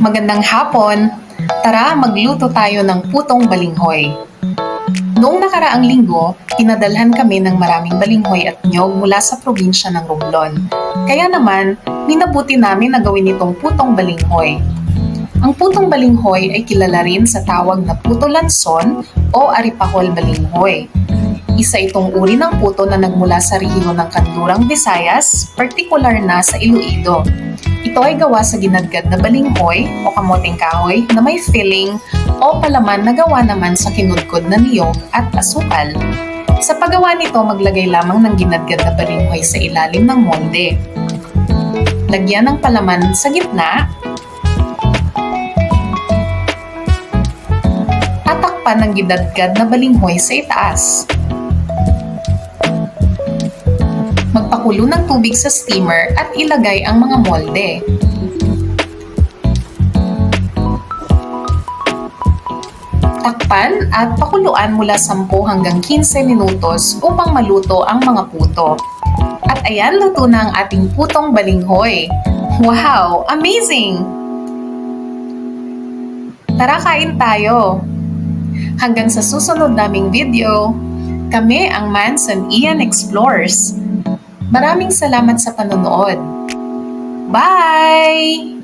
Magandang hapon! Tara, magluto tayo ng putong balinghoy. Noong nakaraang linggo, pinadalhan kami ng maraming balinghoy at nyog mula sa probinsya ng Romblon. Kaya naman, minabuti namin na gawin itong putong balinghoy. Ang putong balinghoy ay kilala rin sa tawag na puto lanson o aripahol balinghoy. Isa itong uri ng puto na nagmula sa rehiyon ng Kandurang Visayas, partikular na sa Iloilo. Ito ay gawa sa ginadgad na balinghoy o kamoting kahoy na may filling o palaman na gawa naman sa kinudkod na niyog at asukal. Sa paggawa nito, maglagay lamang ng ginadgad na balinghoy sa ilalim ng molde. Lagyan ng palaman sa gitna at takpan ng ginadgad na balinghoy sa itaas. Magpakulo ng tubig sa steamer at ilagay ang mga molde. Takpan at pakuluan mula 10 hanggang 15 minutos upang maluto ang mga puto. At ayan, luto na ang ating putong balinghoy. Wow! Amazing! Tara kain tayo! Hanggang sa susunod naming video, kami ang Mans and Ian Explores. Maraming salamat sa panonood. Bye!